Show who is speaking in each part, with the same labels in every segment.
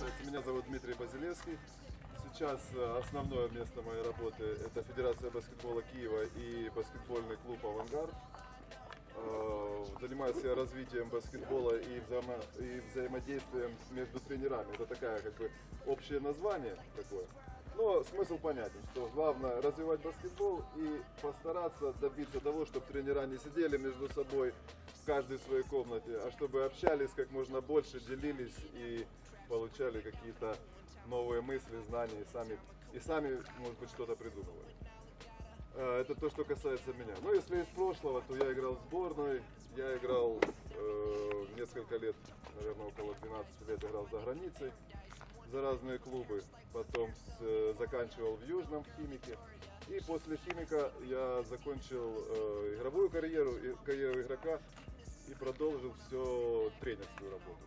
Speaker 1: представиться. Меня зовут Дмитрий Базилевский. Сейчас э, основное место моей работы это Федерация баскетбола Киева и баскетбольный клуб «Авангард». Э, Занимаюсь я развитием баскетбола и, взаимо- и взаимодействием между тренерами. Это такая как бы общее название такое. Но смысл понятен, что главное развивать баскетбол и постараться добиться того, чтобы тренера не сидели между собой в каждой своей комнате, а чтобы общались как можно больше, делились и получали какие-то новые мысли, знания и сами, и сами может быть, что-то придумывали. Э, Это то, что касается меня. Но если из прошлого, то я играл в сборной, я играл э, несколько лет, наверное, около 12 лет играл за границей, за разные клубы. Потом с- э, заканчивал в Южном в Химике. И после Химика я закончил э, игровую карьеру, и- карьеру игрока и продолжил все тренерскую работу.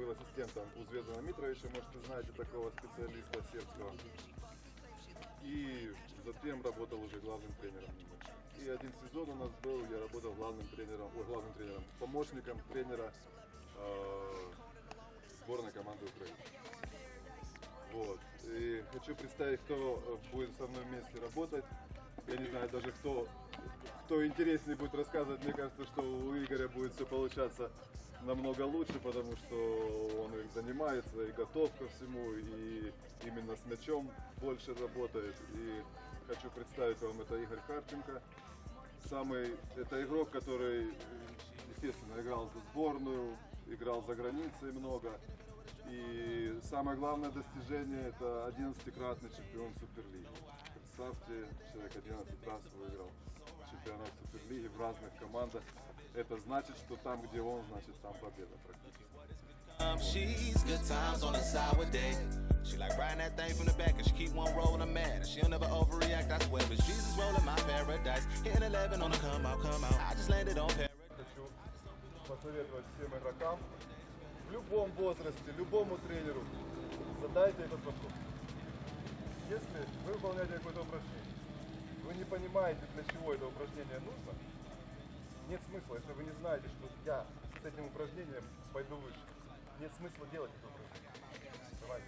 Speaker 1: Был ассистентом у Звездана Митровича, может, вы знаете такого специалиста сербского. И затем работал уже главным тренером. И один сезон у нас был, я работал главным тренером, ой, главным тренером, помощником тренера э, сборной команды Украины. Вот. И хочу представить, кто будет со мной вместе работать. Я не знаю даже, кто, кто интереснее будет рассказывать. Мне кажется, что у Игоря будет все получаться намного лучше, потому что он и занимается, и готов ко всему, и именно с мячом больше работает. И хочу представить вам, это Игорь Харченко. Самый, это игрок, который, естественно, играл за сборную, играл за границей много. И самое главное достижение это 11-кратный чемпион Суперлиги. Представьте, человек 11 раз выиграл чемпионат Суперлиги в разных командах. Это значит, что там, где он, значит, там победа практически.
Speaker 2: Um, she's good times on a sour day. She like riding that thing from the back and she keep one rolling I'm mad. She'll never overreact, I swear. But she's just rolling my paradise. Hitting 11 on the come out, come out. I just landed on paradise.
Speaker 1: Хочу посоветовать всем игрокам в любом возрасте, любому тренеру задайте этот вопрос. Если вы выполняете какое-то упражнение, вы не понимаете, для чего это упражнение нужно, нет смысла, если вы не знаете, что я с этим упражнением пойду выше. Нет смысла делать это упражнение. Давайте.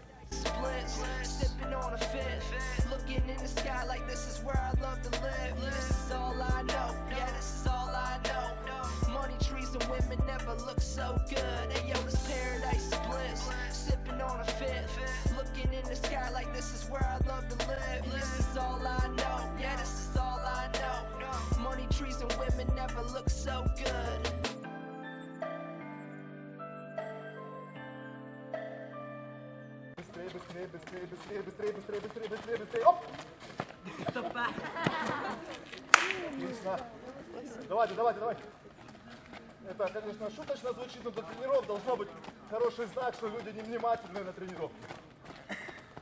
Speaker 3: And women never look so good.
Speaker 1: Быстрее, быстрее, быстрее, быстрее, быстрее, быстрее, быстрее, быстрее, быстрее. Оп! Отлично. Давайте, давайте, давайте. Это, конечно, шуточно звучит, но для тренеров должно быть хороший знак, что люди невнимательны на тренировке.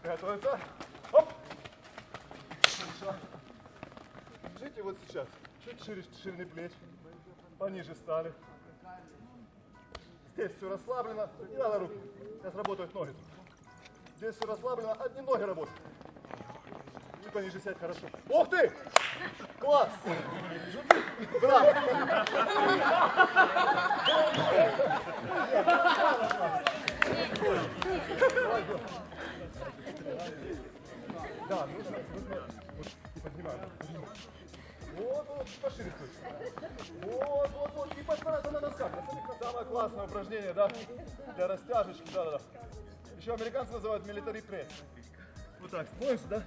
Speaker 1: Готовятся. Оп! Хорошо. Держите вот сейчас. Чуть шире ширины плеч. Пониже стали. Здесь все расслаблено. Не надо руки. Сейчас работают ноги. Здесь все расслаблено. Одни ноги работают. Чуть пониже сядь, хорошо. Ух ты! Класс! Браво! Да, нужно, нужно, и поднимаем. Вот, вот, пошире стой. Вот, вот, вот, и постараться на носках. Носках. Самое классное упражнение, да, для растяжечки, да, да, да. Еще американцы называют military пресс. Вот так, становимся, да?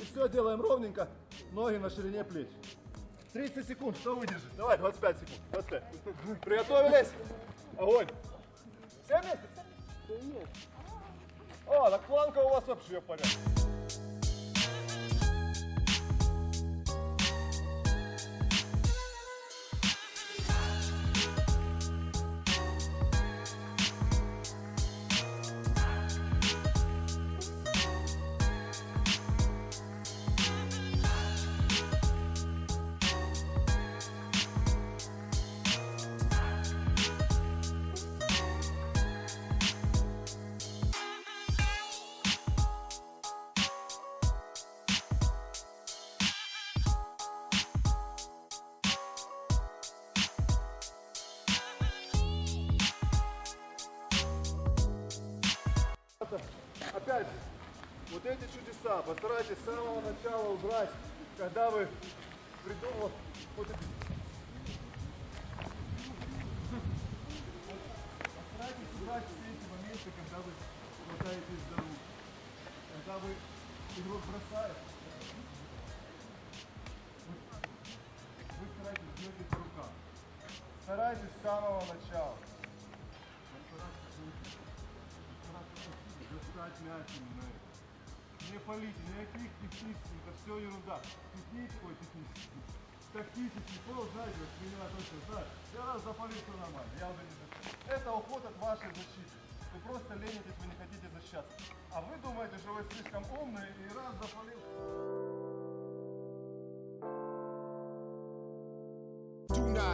Speaker 1: И все делаем ровненько, ноги на ширине плеч. 30 секунд, кто выдержит? Давай, 25 секунд, 25. Приготовились? Огонь. Все вместе? Все вместе? О, так планка у вас вообще в порядке. Опять вот эти чудеса постарайтесь с самого начала убрать, когда вы придумал вот эти Постарайтесь убрать все эти моменты, когда вы хватаетесь за руку. Когда вы игрок бросает. Вы, вы стараетесь бьете по рукам. Старайтесь с самого начала. Именно. Не полите, никаких технических, это все ерунда. Технический, ой, технический. Тактический, пол, знаете, вот меня точно знает. Я раз запалил, все нормально, я уже не защищу. Это уход от вашей защиты. Вы просто ленитесь, вы не хотите защищаться. А вы думаете, что вы слишком умные и раз запалил.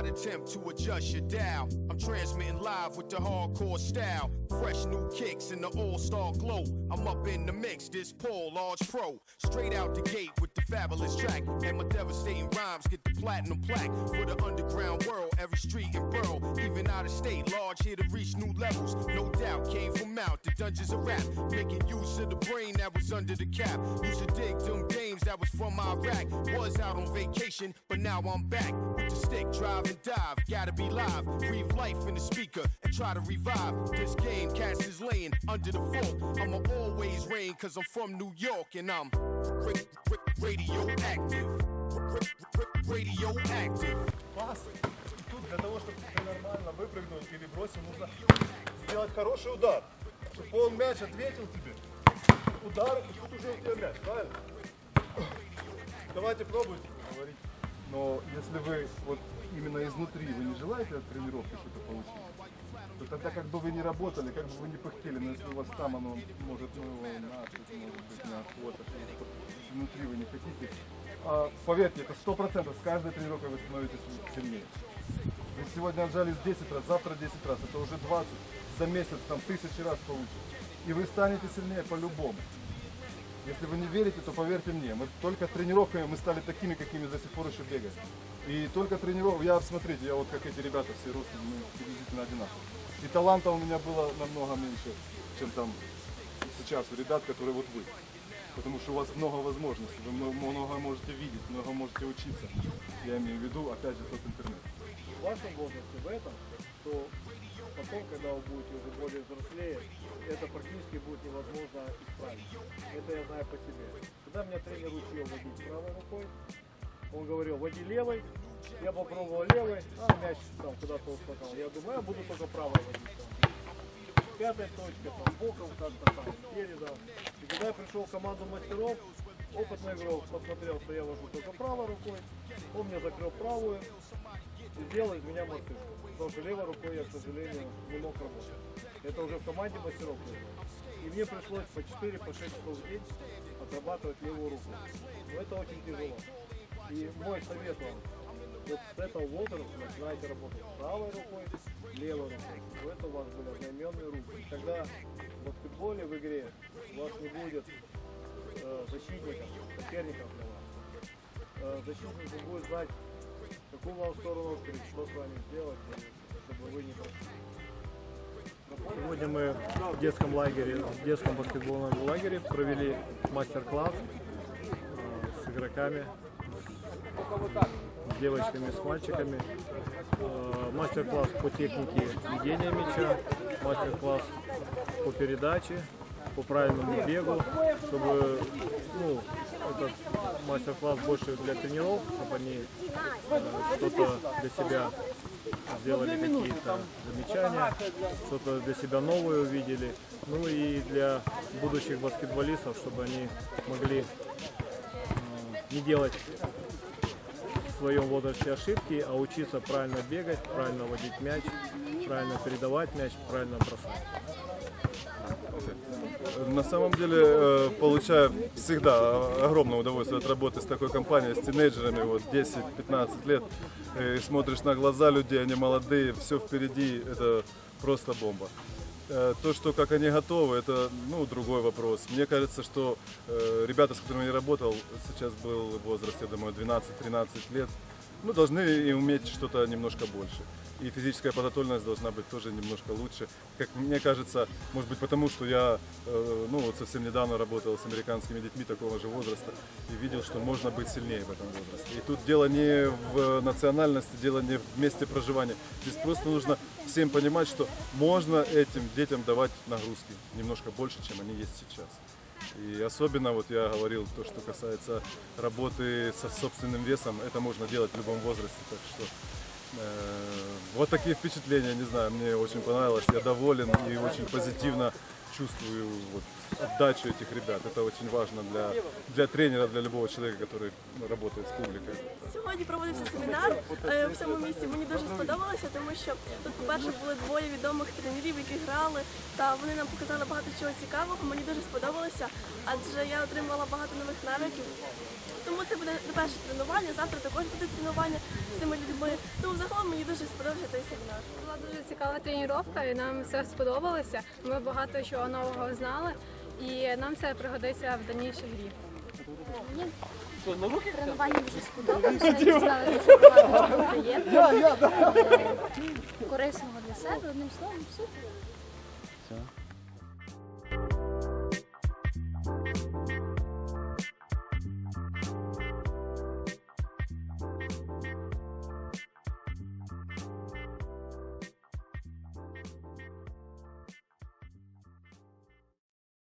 Speaker 4: Not attempt to adjust your dial. I'm transmitting live with the hardcore style. Fresh new kicks in the all-star glow. I'm up in the mix, this Paul Large Pro. Straight out the gate with the fabulous track. And my devastating rhymes get the platinum plaque. For the underground world, every street and borough. Even out of state, large here to reach new levels. No doubt, came from out the dungeons of rap. Making use of the brain that was under the cap. Used to dig them games that was from Iraq. Was out on vacation, but now I'm back with the stick, drive and dive. Gotta be live, breathe life in the speaker and try to revive this game. Cast is laying under the fort. I'ma always reign, cause I'm from New York and I'm ra- ra- radioactive. Ra- ra- Radioactive.
Speaker 1: Пас. И тут для того, чтобы нормально выпрыгнуть или бросить, нужно сделать хороший удар. Чтобы он мяч ответил тебе. Удар, и тут уже у тебя мяч, правильно? Давайте пробуйте. Говорить. Но если вы вот именно изнутри вы не желаете от тренировки что-то получить, то тогда как бы вы не работали, как бы вы не пыхтели, но если у вас там оно может, ну, начать, может быть, что-то, если внутри вы не хотите, а, поверьте, это сто процентов, с каждой тренировкой вы становитесь сильнее. Вы сегодня отжались 10 раз, завтра 10 раз, это уже 20, за месяц там тысячи раз получите. И вы станете сильнее по-любому. Если вы не верите, то поверьте мне, мы только тренировками мы стали такими, какими до сих пор еще бегаем. И только тренировок, я, смотрите, я вот как эти ребята все ростом, мы приблизительно одинаковые. И таланта у меня было намного меньше, чем там сейчас у ребят, которые вот вы. Потому что у вас много возможностей, вы мно- много можете видеть, много можете учиться. Я имею в виду, опять же, тот интернет.
Speaker 5: в вашем возрасте в этом, то потом, когда вы будете уже более взрослее, это практически будет невозможно исправить. Это я знаю по себе. Когда меня тренер учил водить правой рукой, он говорил, води левой, я попробовал левой, а мяч там куда-то ускакал. Я думаю, я буду только правой водить. Там. Пятая точка, там, боком как-то там, передом. И когда я пришел в команду мастеров, опытный игрок посмотрел, что я вожу только правой рукой, он мне закрыл правую, и сделал из меня мартышку. Потому что левой рукой я, к сожалению, не мог работать. Это уже в команде мастеров. И мне пришлось по 4 по 6 часов в день отрабатывать левую руку. Но это очень тяжело. И мой совет вам, вот с этого возраста начинайте работать правой рукой, левой рукой. У этого у вас были одноименные руки. И тогда в баскетболе в игре у вас не будет э, защитников, соперников для вас. Э, защитник будет знать, какую вам сторону открыть, что с вами сделать, чтобы вы не прошли.
Speaker 6: Сегодня мы в детском лагере, в детском баскетбольном лагере провели мастер-класс э, с игроками, с девочками, с мальчиками. Э, Мастер-класс по технике ведения мяча, мастер-класс по передаче, по правильному бегу, чтобы ну, этот мастер-класс больше для тренеров, чтобы они э, что-то для себя сделали какие-то замечания, что-то для себя новое увидели. Ну и для будущих баскетболистов, чтобы они могли э, не делать в своем возрасте ошибки, а учиться правильно бегать, правильно водить мяч, правильно передавать мяч, правильно бросать.
Speaker 1: На самом деле, э, получаю всегда огромное удовольствие от работы с такой компанией, с тинейджерами, вот 10-15 лет. И смотришь на глаза людей, они молодые, все впереди, это просто бомба. Э, То, что как они готовы, это ну, другой вопрос. Мне кажется, что э, ребята, с которыми я работал, сейчас был возраст, я думаю, 12-13 лет, ну, должны и уметь что-то немножко больше. И физическая подготовленность должна быть тоже немножко лучше. Как мне кажется, может быть потому, что я э, ну, вот совсем недавно работал с американскими детьми такого же возраста и видел, что можно быть сильнее в этом возрасте. И тут дело не в национальности, дело не в месте проживания. Здесь просто нужно всем понимать, что можно этим детям давать нагрузки немножко больше, чем они есть сейчас. И особенно, вот я говорил, то, что касается работы со собственным весом, это можно делать в любом возрасте. Так что вот такие впечатления, не знаю, мне очень понравилось. Я доволен и очень позитивно чувствую вот, отдачу этих ребят. Это очень важно для, для тренера, для любого человека, который ну, работает с публикой.
Speaker 7: Сьогодні проводився семінар е, в цьому місці. Мені дуже сподобалося, тому що тут, по-перше, були двоє відомих тренерів, які грали, та вони нам показали багато чого цікавого. Мені дуже сподобалося, адже я отримала багато нових навиків. Тому це буде не перше тренування. Завтра також буде тренування з цими людьми. Тому загалом мені дуже сподобався цей семінар.
Speaker 8: Була дуже цікава тренування, і нам все сподобалося. Ми багато чого нового знали, і нам це пригодиться в дальнішій грі.
Speaker 9: Тренування дуже сподобалося, дізнали що багато приємного, е, корисного для себе. Одним словом, супер.